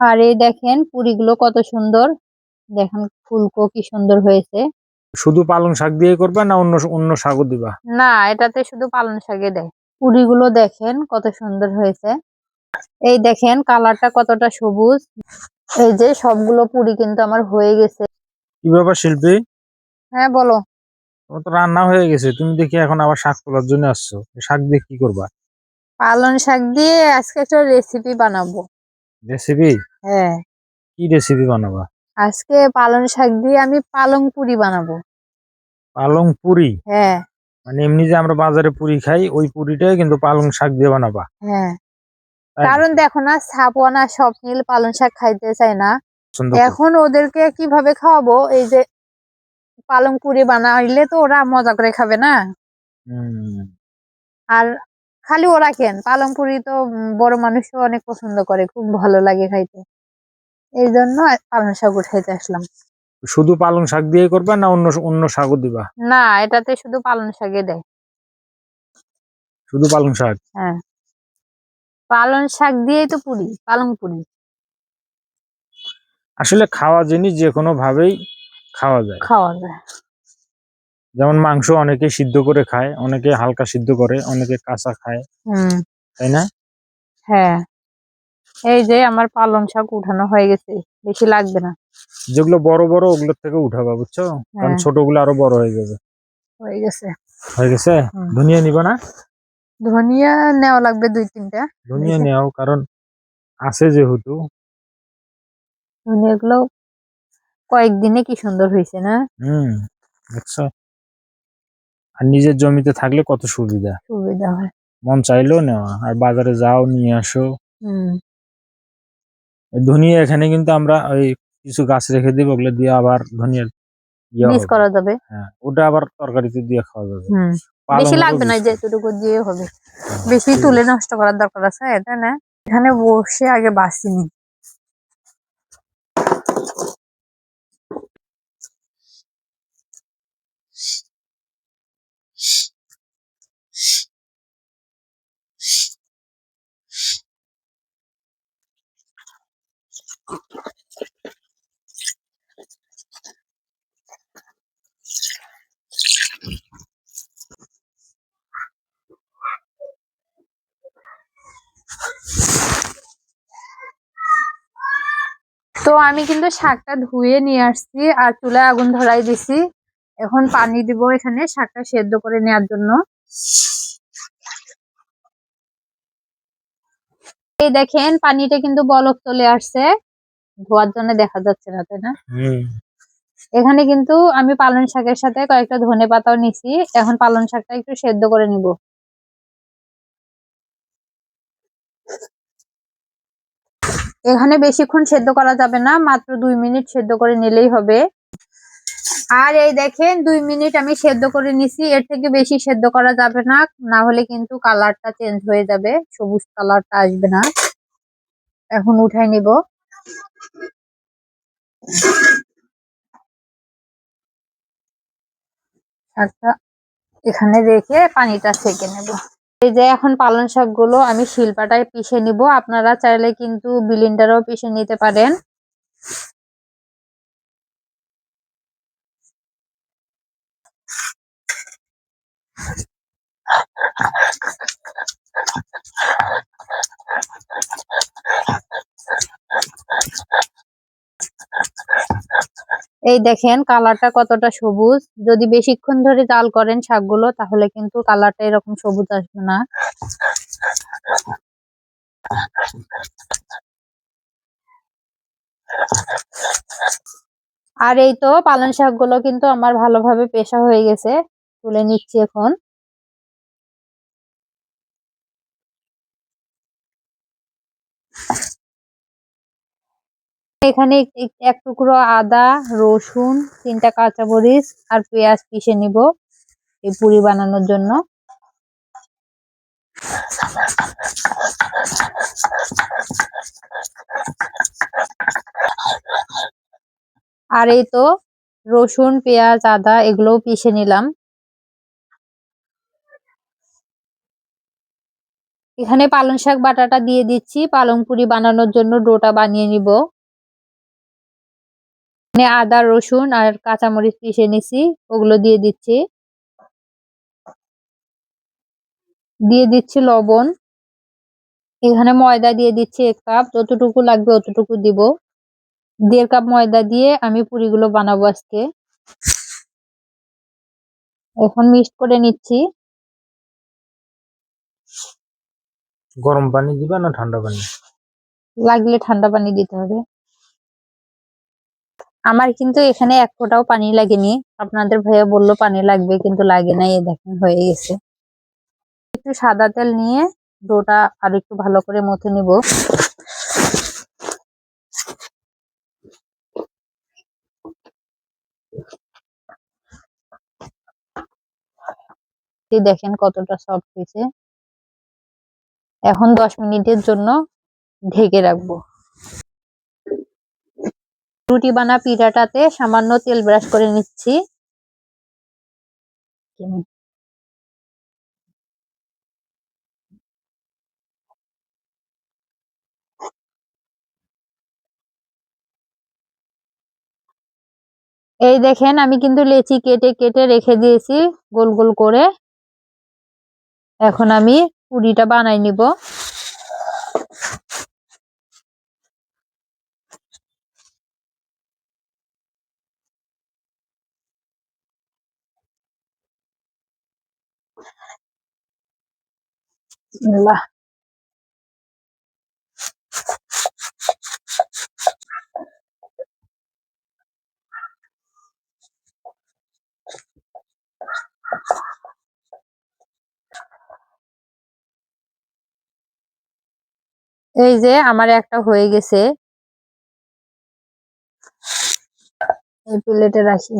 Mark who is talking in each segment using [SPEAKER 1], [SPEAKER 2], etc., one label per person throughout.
[SPEAKER 1] আর এই দেখেন পুরিগুলো কত সুন্দর। দেখেন ফুলকো কি সুন্দর হয়েছে।
[SPEAKER 2] শুধু পালং শাক দিয়ে করবে না অন্য অন্য শাকও দিবা?
[SPEAKER 1] না এটাতে শুধু পালং শাকে দেয়। পুরিগুলো দেখেন কত সুন্দর হয়েছে। এই দেখেন কালারটা কতটা সবুজ। এই যে সবগুলো পুরি কিন্তু আমার হয়ে গেছে।
[SPEAKER 2] কি ব্যাপার শিল্পী?
[SPEAKER 1] হ্যাঁ বলো।
[SPEAKER 2] তোমার তো রান্না হয়ে গেছে। তুমি দেখি এখন আবার শাক তোলার জন্য আসছো। শাক দিয়ে কি করবা?
[SPEAKER 1] পালং শাক দিয়ে আজকে একটা রেসিপি বানাবো।
[SPEAKER 2] রেসিপি
[SPEAKER 1] হ্যাঁ।
[SPEAKER 2] কি রেসিপি বানাবা?
[SPEAKER 1] আজকে পালং শাক দিয়ে আমি পালং পুরি বানাবো।
[SPEAKER 2] পালং পুরি?
[SPEAKER 1] হ্যাঁ।
[SPEAKER 2] মানে এমনি যে আমরা বাজারে পুরি খাই ওই পুরিটাই কিন্তু পালং শাক দিয়ে বানাবা।
[SPEAKER 1] হ্যাঁ। কারণ দেখো না সাপওয়ানা স্বপ্নীল পালং শাক খাইতে চায় না। এখন ওদেরকে কীভাবে খাওয়াবো? এই যে পালং পুরি বানাইলে তো ওরা মজা করে খাবে না? আর খালি ওরা কেন? পালং পুরি তো বড় মানুষও অনেক পছন্দ করে খুব ভালো লাগে খাইতে। এই জন্য পালং শাক উঠাইতে আসলাম।
[SPEAKER 2] শুধু পালং শাক দিয়ে করবে না অন্য অন্য শাকও দিবা?
[SPEAKER 1] না এটাতে শুধু পালং শাকে দেয়।
[SPEAKER 2] শুধু পালং শাক?
[SPEAKER 1] হ্যাঁ। পালং শাক দিয়েই তো পুরি পালং পুরি।
[SPEAKER 2] আসলে খাওয়া জিনিস যে কোনো ভাবেই খাওয়া যায়।
[SPEAKER 1] খাওয়া যায়।
[SPEAKER 2] যেমন মাংস অনেকে সিদ্ধ করে খায় অনেকে হালকা সিদ্ধ করে অনেকে কাঁচা খায় তাই না?
[SPEAKER 1] হ্যাঁ। এই যে আমার পালং শাক উঠানো হয়ে গেছে বেশি লাগবে না।
[SPEAKER 2] যেগুলো বড় বড় ওগুলোর থেকে উঠাবা বুঝছ? কারণ
[SPEAKER 1] হ্যাঁ।
[SPEAKER 2] ছোটগুলো আরও বড় হয়ে যাবে।
[SPEAKER 1] হয়ে গেছে।
[SPEAKER 2] হয়ে গেছে? ধনিয়া নিবা না?
[SPEAKER 1] ধনিয়া নেওয়া লাগবে দুই তিনটা।
[SPEAKER 2] ধনিয়া
[SPEAKER 1] হয়েছে।
[SPEAKER 2] নেও কারণ আছে যেহেতু।
[SPEAKER 1] ধনিয়া গুলো কয়েকদিনে কি সুন্দর হয়েছে না?
[SPEAKER 2] হুম বুঝছ? আর নিজের জমিতে থাকলে কত সুবিধা?
[SPEAKER 1] সুবিধা হয়।
[SPEAKER 2] মন চাইলেও নেওয়া আর বাজারে যাও নিয়ে আসো।
[SPEAKER 1] হুম।
[SPEAKER 2] ধনিয়া এখানে কিন্তু আমরা ওই কিছু গাছ রেখে দিব ওগুলো দিয়ে আবার ধনিয়ার
[SPEAKER 1] মিস করা যাবে।
[SPEAKER 2] হ্যাঁ ওটা আবার তরকারিতে দিয়ে খাওয়া যাবে।
[SPEAKER 1] বেশি লাগবে না। যেটুকু দিয়ে হবে। বেশি তুলে নষ্ট করার দরকার আছে তাই না? এখানে বসে আগে বাসিনি তো আমি কিন্তু শাকটা ধুয়ে নিয়ে আসছি আর চুলায় আগুন ধরাই দিছি। এখন পানি দিব এখানে শাকটা সেদ্ধ করে নেওয়ার জন্য। এই দেখেন, পানিটা কিন্তু বলক চলে আসছে। ধোয়ার জন্য দেখা যাচ্ছে না তাই না? এখানে কিন্তু আমি পালং শাকের সাথে কয়েকটা ধনে পাতাও নিছি। এখন পালং শাকটা একটু সেদ্ধ করে নিব। এখানে বেশিক্ষণ সেদ্ধ করা যাবে না মাত্র দুই মিনিট সেদ্ধ করে নিলেই হবে। আর এই দেখেন দুই মিনিট আমি সেদ্ধ করে নিছি। এর থেকে বেশি সেদ্ধ করা যাবে না না হলে কিন্তু কালারটা চেঞ্জ হয়ে যাবে। সবুজ কালারটা আসবে না। এখন উঠাই নিব। শাকটা এখানে রেখে পানিটা ছেঁকে নেব। এই যে এখন পালং শাকগুলো আমি শিল্পাটায় পিষে নিব। আপনারা চাইলে কিন্তু বিলিন্ডারও পিষে নিতে পারেন। এই দেখেন কালারটা কতটা সবুজ। যদি বেশিক্ষণ ধরে জাল করেন শাকগুলো, তাহলে কিন্তু কালারটা এরকম সবুজ আসবে না। আর এই তো পালন শাকগুলো কিন্তু আমার ভালোভাবে পেশা হয়ে গেছে। তুলে নিচ্ছি এখন। এখানে এক- টুকরো আদা, রসুন, তিনটা কাঁচামরিচ আর পেঁয়াজ পিষে নিব এই পুরি বানানোর জন্য। আর এই তো রসুন, পেঁয়াজ, আদা এগুলোও পিষে নিলাম। এখানে পালং শাক বাটাটা দিয়ে দিচ্ছি। পালং পুরি বানানোর জন্য ডোটা বানিয়ে নিব। এখানে আদা রসুন আর কাঁচামরিচ পিষে নিছি ওগুলো দিয়ে দিচ্ছি। দিয়ে দিচ্ছি লবণ। এখানে ময়দা দিয়ে দিচ্ছি এক কাপ যতটুকু লাগবে অতটুকু দিব। দেড় কাপ ময়দা দিয়ে আমি পুরিগুলো বানাবো আজকে। এখন মিক্সড করে নিচ্ছি।
[SPEAKER 2] গরম পানি দিবা না ঠান্ডা পানি?
[SPEAKER 1] লাগলে ঠান্ডা পানি দিতে হবে। আমার কিন্তু এখানে এক ফোঁটাও পানি লাগেনি। আপনাদের ভাইয়া বলল পানি লাগবে, কিন্তু লাগে না এ দেখেন, হয়ে গেছে। একটু সাদা তেল নিয়ে ডোটা আর একটু ভালো করে মথে নিব। দেখেন কতটা সফট হয়েছে। এখন দশ মিনিটের জন্য ঢেকে রাখব। রুটি বানা পিঠাটাতে সামান্য তেল ব্রাশ করে নিচ্ছি। এই দেখেন, আমি কিন্তু লেচি কেটে কেটে রেখে দিয়েছি গোল গোল করে। এখন আমি পুরিটা বানাই নিব। বিসমিল্লাহ এই যে আমার একটা হয়ে গেছে। এই প্লেটে রাখি।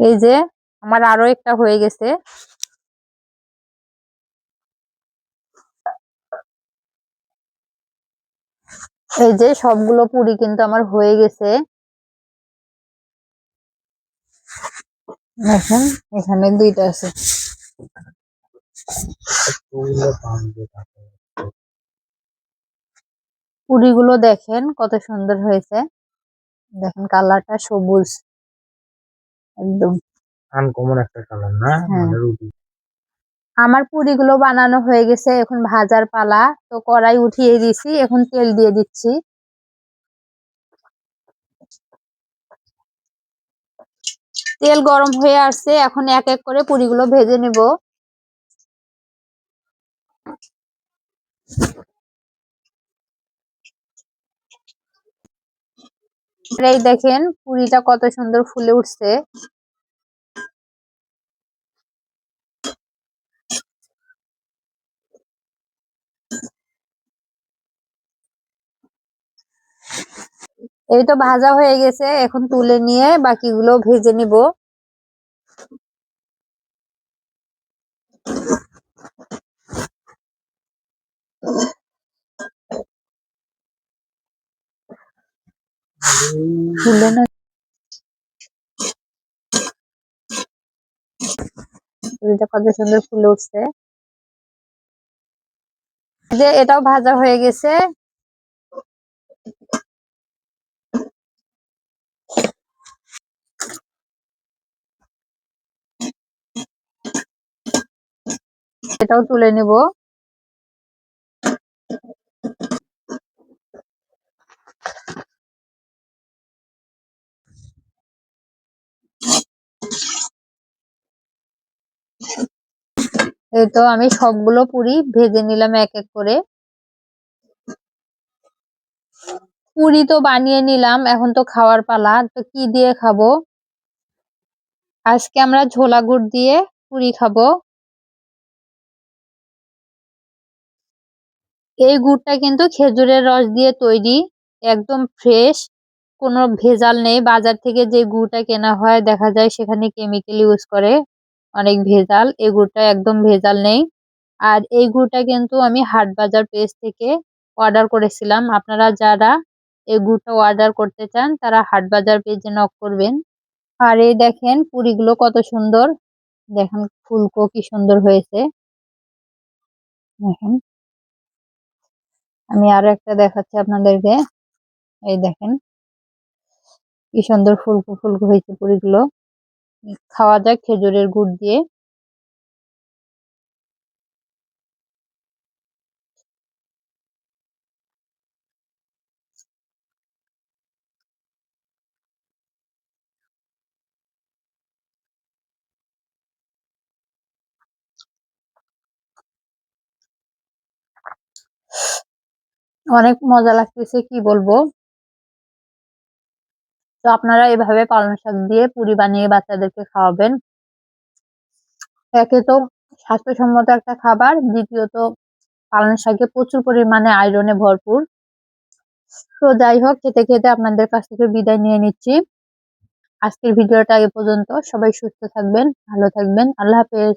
[SPEAKER 1] এই যে আমার আরও একটা হয়ে গেছে। এই যে সবগুলো পুরি কিন্তু আমার হয়ে গেছে। দেখেন, এখানে দুইটা আছে। পুরিগুলো দেখেন কত সুন্দর হয়েছে। দেখেন কালারটা সবুজ। একদম।
[SPEAKER 2] আনকমন একটা কালার না?
[SPEAKER 1] হ্যাঁ।
[SPEAKER 2] মানে রুটি।
[SPEAKER 1] আমার পুরিগুলো বানানো হয়ে গেছে এখন ভাজার পালা। তো কড়াই উঠিয়ে দিছি এখন তেল দিয়ে দিচ্ছি। তেল গরম হয়ে আসছে এখন এক এক করে পুরিগুলো ভেজে নেব। এই দেখেন পুরিটা কত সুন্দর ফুলে উঠছে। এই তো ভাজা হয়ে গেছে, এখন তুলে নিয়ে বাকিগুলো ভেজে নিব। তুলে না সুন্দর ফুলে উঠছে। যে এটাও ভাজা হয়ে গেছে। এটাও তুলে নিব। তো আমি সবগুলো পুরি ভেজে নিলাম এক এক করে। পুরি তো বানিয়ে নিলাম, এখন তো খাওয়ার পালা। তো কি দিয়ে খাব? আজকে আমরা ঝোলা গুড় দিয়ে পুরি খাব। এই গুড়টা কিন্তু খেজুরের রস দিয়ে তৈরি, একদম ফ্রেশ কোনো ভেজাল নেই। বাজার থেকে যে গুড়টা কেনা হয়, দেখা যায় সেখানে কেমিক্যাল ইউজ করে। অনেক ভেজাল এই গুড়টা একদম ভেজাল নেই। আর এই গুড়টা কিন্তু আমি হাট বাজার পেজ থেকে অর্ডার করেছিলাম। আপনারা যারা এই গুড়টা অর্ডার করতে চান, তারা হাট বাজার পেজে নক করবেন। আর এই দেখেন পুরিগুলো কত সুন্দর। দেখেন ফুলকো কি সুন্দর হয়েছে। দেখেন। আমি আরও একটা দেখাচ্ছি আপনাদেরকে। এই দেখেন। কি সুন্দর ফুলকো ফুলকো হয়েছে পুরিগুলো। খাওয়া যায় খেজুরের গুড় দিয়ে। অনেক মজা লাগতেছে কি বলব? তো আপনারা এভাবে পালং শাক দিয়ে পুরি বানিয়ে বাচ্চাদেরকে খাওয়াবেন। একে তো স্বাস্থ্যসম্মত একটা খাবার, দ্বিতীয়ত পালং শাকে প্রচুর পরিমাণে আয়রনে ভরপুর। তো যাই হোক, খেতে খেতে আপনাদের কাছ থেকে বিদায় নিয়ে নিচ্ছি। আজকের ভিডিওটা এ পর্যন্ত। সবাই সুস্থ থাকবেন, ভালো থাকবেন। আল্লাহ হাফেজ।